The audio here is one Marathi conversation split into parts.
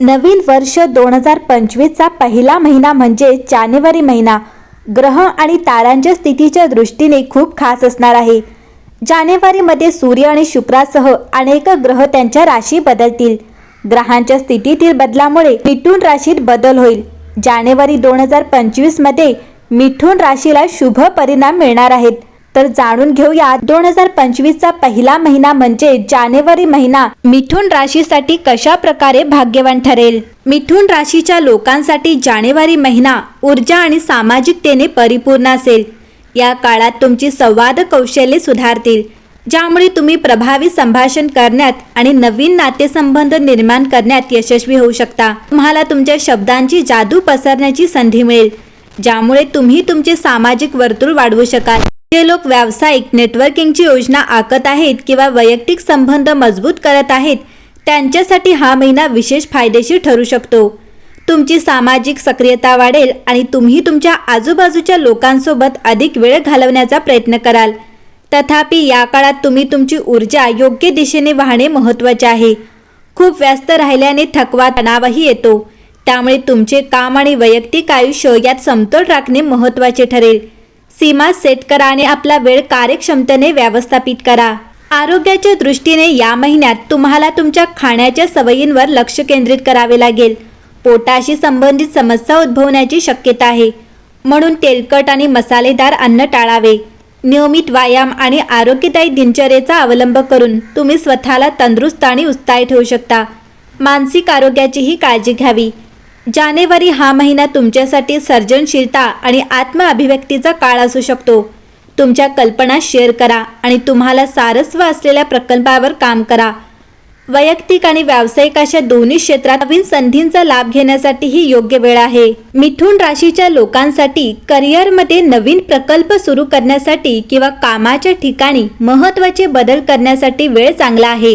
नवीन वर्ष दोन हजार पंचवीसचा पहिला महिना म्हणजे जानेवारी महिना. ग्रह आणि तारांच्या स्थितीच्या दृष्टीने खूप खास असणार आहे. जानेवारीमध्ये सूर्य आणि शुक्रासह अनेक ग्रह त्यांच्या राशी बदलतील. ग्रहांच्या स्थितीतील बदलामुळे मिठून राशीत बदल होईल. जानेवारी दोन हजार पंचवीसमध्ये मिठून राशीला शुभ परिणाम मिळणार आहेत. तर जाणून घेऊया दोन हजार पंचवीसचा पहिला महिना म्हणजे जानेवारी महिना. मिथुन राशीसाठी कशा प्रकारे भाग्यवान ठरेल? मिथुन राशीच्या लोकांसाठी जानेवारी महिना ऊर्जा आणि सामाजिकतेने परिपूर्ण असेल. या काळात तुमची संवाद कौशल्ये सुधारतील ज्यामुळे तुम्ही प्रभावी संभाषण करण्यात आणि नवीन नातेसंबंध निर्माण करण्यात यशस्वी होऊ शकता. तुम्हाला तुमच्या शब्दांची जादू पसरण्याची संधी मिळेल ज्यामुळे तुम्ही तुमचे सामाजिक वर्तुळ वाढवू शकाल. जे लोक व्यावसायिक नेटवर्किंगची योजना आखत आहेत किंवा वैयक्तिक संबंध मजबूत करत आहेत त्यांच्यासाठी हा महिना विशेष फायदेशीर ठरू शकतो. तुमची सामाजिक सक्रियता वाढेल आणि तुम्ही तुमच्या आजूबाजूच्या लोकांसोबत अधिक वेळ घालवण्याचा प्रयत्न कराल. तथापि या काळात तुम्ही तुमची ऊर्जा योग्य दिशेने वाहणे महत्त्वाचे आहे. खूप व्यस्त राहिल्याने थकवा तणावही येतो. त्यामुळे तुमचे काम आणि वैयक्तिक आयुष्य यात समतोल राखणे महत्त्वाचे ठरेल. सीमा सेट करा आणि आपला वेळ कार्यक्षमतेने व्यवस्थापित करा. आरोग्याच्या दृष्टीने या महिन्यात तुम्हाला तुमच्या खाण्याच्या सवयींवर लक्ष केंद्रित करावे लागेल. पोटाशी संबंधित समस्या उद्भवण्याची शक्यता आहे. म्हणून तेलकट आणि मसालेदार अन्न टाळावे. नियमित व्यायाम आणि आरोग्यदायी दिनचर्येचा अवलंब करून तुम्ही स्वतःला तंदुरुस्त आणि उत्साही ठेवू शकता. मानसिक आरोग्याचीही काळजी घ्यावी. जानेवारी हा महिना तुमच्यासाठी सर्जनशीलता आणि आत्मअभिव्यक्तीचा काळ असू शकतो. तुमच्या कल्पना शेअर करा आणि तुम्हाला सारस्व असलेल्या प्रकल्पावर काम करा. वैयक्तिक आणि व्यावसायिक अशा दोन्ही क्षेत्रात नवीन संधींचा लाभ घेण्यासाठी ही योग्य वेळ आहे. मिथुन राशीच्या लोकांसाठी करिअरमध्ये नवीन प्रकल्प सुरू करण्यासाठी किंवा कामाच्या ठिकाणी महत्त्वाचे बदल करण्यासाठी वेळ चांगला आहे.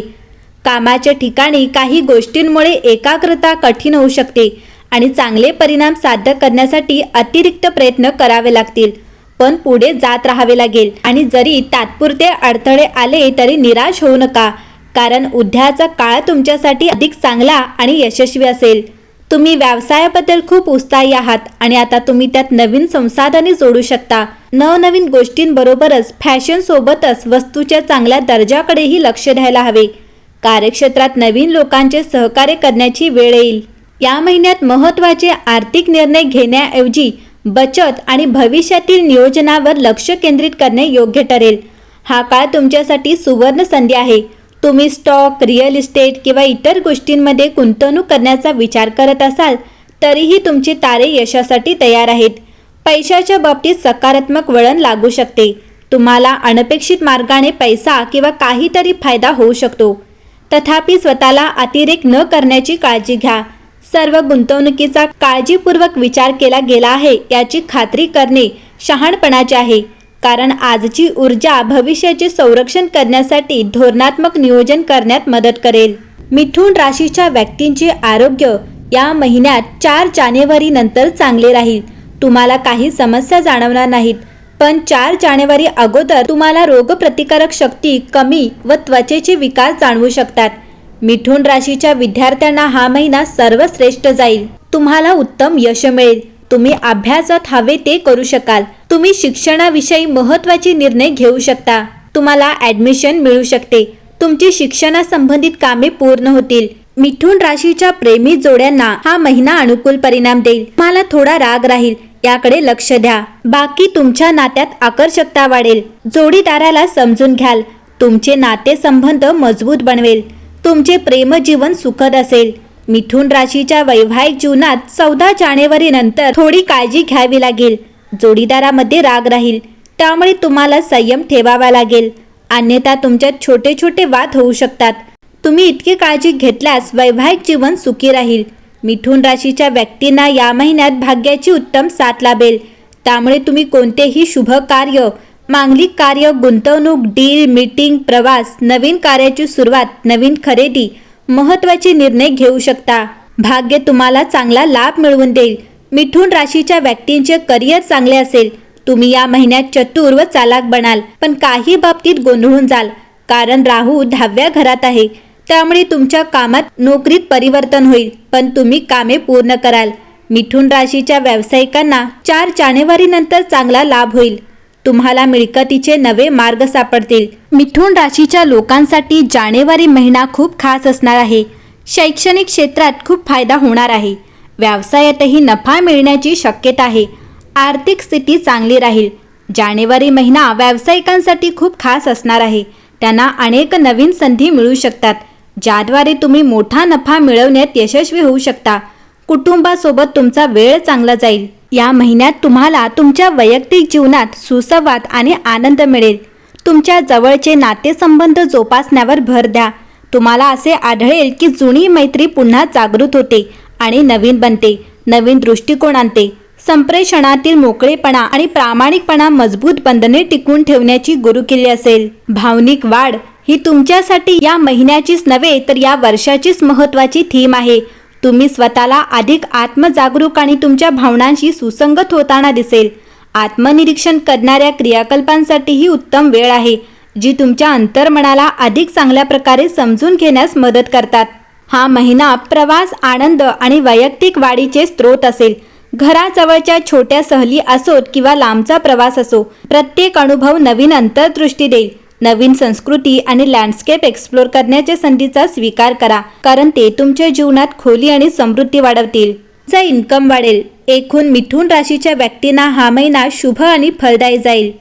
कामाच्या ठिकाणी काही गोष्टींमुळे एकाग्रता कठीण होऊ शकते. आणि चांगले परिणाम साध्य करण्यासाठी अतिरिक्त प्रयत्न करावे लागतील. पण पुढे जात राहावे लागेल. आणि जरी तात्पुरते अडथळे आले तरी निराश होऊ नका. कारण उद्याचा काळ तुमच्यासाठी अधिक चांगला आणि यशस्वी असेल. तुम्ही व्यवसायाबद्दल खूप उत्साही आहात आणि आता तुम्ही त्यात नवीन संसाधने जोडू शकता. नवनवीन गोष्टींबरोबरच फॅशन सोबतच वस्तूच्या चांगल्या दर्जाकडेही लक्ष द्यायला हवे. कार्यक्षेत्रात नवीन लोकांचे सहकार्य करण्याची वेळ येईल. या महिन्यात महत्त्वाचे आर्थिक निर्णय घेण्याऐवजी बचत आणि भविष्यातील नियोजनावर लक्ष केंद्रित करणे योग्य ठरेल. हा काळ तुमच्यासाठी सुवर्ण संधी आहे. तुम्ही स्टॉक रिअल इस्टेट किंवा इतर गोष्टींमध्ये गुंतवणूक करण्याचा विचार करत असाल तरीही तुमचे तारे यशासाठी तयार आहेत. पैशाच्या बाबतीत सकारात्मक वळण लागू शकते. तुम्हाला अनपेक्षित मार्गाने पैसा किंवा काहीतरी फायदा होऊ शकतो. तथापि स्वतःला अतिरेक न करण्याची काळजी घ्या. सर्व गुंतवणुकीचा काळजीपूर्वक विचार केला गेला आहे याची खात्री करणे शहाणपणाचे आहे. कारण आजची ऊर्जा भविष्याचे संरक्षण करण्यासाठी धोरणात्मक नियोजन करण्यात मदत करेल. मिथुन राशीच्या व्यक्तींचे आरोग्य या महिन्यात चार जानेवारी नंतर चांगले राहील. तुम्हाला काही समस्या जाणवणार नाहीत पण चार जानेवारी अगोदर तुम्हाला रोगप्रतिकारक शक्ती कमी व त्वचेचे विकार जाणवू शकतात. मिथुन राशीच्या विद्यार्थ्यांना हा महिना सर्वश्रेष्ठ जाईल. तुम्हाला उत्तम यश मिळेल. तुम्ही अभ्यासात हवे ते करू शकाल. तुम्ही शिक्षणाविषयी महत्त्वाचे निर्णय घेऊ शकता. तुम्हाला ॲडमिशन मिळू शकते. तुमची शिक्षणासंबंधित कामे पूर्ण होतील. मिथुन राशीच्या प्रेमी जोड्यांना हा महिना अनुकूल परिणाम देईल. तुम्हाला थोडा राग राहील. याकडे लक्ष द्या. बाकी तुमच्या नात्यात आकर्षकता वाढेल. जोडीदाराला समजून घ्याल. तुमचे नातेसंबंध मजबूत बनवेल. तुमचे प्रेमजीवन सुखद असेल. मिथुन राशीच्या वैवाहिक जीवनात चौदा जानेवारी नंतर थोडी काळजी घ्यावी लागेल. जोडीदारामध्ये राग राहील. त्यामुळे तुम्हाला संयम ठेवावा लागेल. अन्यथा तुमच्यात छोटे छोटे वाद होऊ शकतात. तुम्ही इतकी काळजी घेतल्यास वैवाहिक जीवन सुखी राहील. मिथुन राशीच्या व्यक्तींना या महिन्यात भाग्याची उत्तम साथ लाभेल. त्यामुळे तुम्ही कोणतेही शुभ कार्य मांगलिक कार्य गुंतवणूक डील मीटिंग प्रवास नवीन कार्याची सुरुवात नवीन खरेदी महत्त्वाचे निर्णय घेऊ शकता. भाग्य तुम्हाला चांगला लाभ मिळवून देईल. मिथुन राशीच्या व्यक्तींचे करिअर चांगले असेल. तुम्ही या महिन्यात चतुर व चालाक बनाल पण काही बाबतीत गोंधळून जाल. कारण राहू दहाव्या घरात आहे. त्यामुळे तुमच्या कामात नोकरीत परिवर्तन होईल पण तुम्ही कामे पूर्ण कराल. मिथुन राशीच्या व्यावसायिकांना चार जानेवारी नंतर चांगला लाभ होईल. तुम्हाला मिळकतीचे नवे मार्ग सापडतील. मिथुन राशीच्या लोकांसाठी जानेवारी महिना खूप खास असणार आहे. शैक्षणिक क्षेत्रात खूप फायदा होणार आहे. व्यवसायातही नफा मिळण्याची शक्यता आहे. आर्थिक स्थिती चांगली राहील. जानेवारी महिना व्यावसायिकांसाठी खूप खास असणार आहे. त्यांना अनेक नवीन संधी मिळू शकतात. ज्याद्वारे तुम्ही मोठा नफा मिळवण्यात यशस्वी होऊ शकता. कुटुंबासोबत तुमचा वेळ चांगला जाईल. या महिन्यात तुम्हाला तुमच्या वैयक्तिक जीवनात सुसंवाद आणि आनंद मिळेल. तुमच्या जवळचे नातेसंबंध जोपासण्यावर भर द्या. तुम्हाला असे आढळेल की जुनी मैत्री पुन्हा जागृत होते आणि नवीन बनते नवीन दृष्टिकोन आणते. संप्रेषणातील मोकळेपणा आणि प्रामाणिकपणा मजबूत बंधने टिकवून ठेवण्याची गुरुकिल्ली असेल. भावनिक वाढ ही तुमच्यासाठी या महिन्याचीच नव्हे तर या वर्षाचीच महत्त्वाची थीम आहे. तुम्ही स्वतःला अधिक आत्मजागरूक आणि तुमच्या भावनांशी सुसंगत होताना दिसेल. आत्मनिरीक्षण करणाऱ्या क्रियाकल्पांसाठी ही उत्तम वेळ आहे जी तुमच्या अंतर्मनाला अधिक चांगल्या प्रकारे समजून घेण्यास मदत करतात. हा महिना प्रवास आनंद आणि वैयक्तिक वाढीचे स्रोत असेल. घराजवळच्या छोट्या सहली असोत किंवा लांबचा प्रवास असो प्रत्येक अनुभव नवीन अंतर्दृष्टी देईल. नवीन संस्कृती आणि लँडस्केप एक्सप्लोर करण्याच्या संधीचा स्वीकार करा कारण ते तुमच्या जीवनात खोली आणि समृद्धी वाढवतील. चा इन्कम वाढेल. एकूण मिथून राशीच्या व्यक्तींना हा महिना शुभ आणि फलदायी जाईल.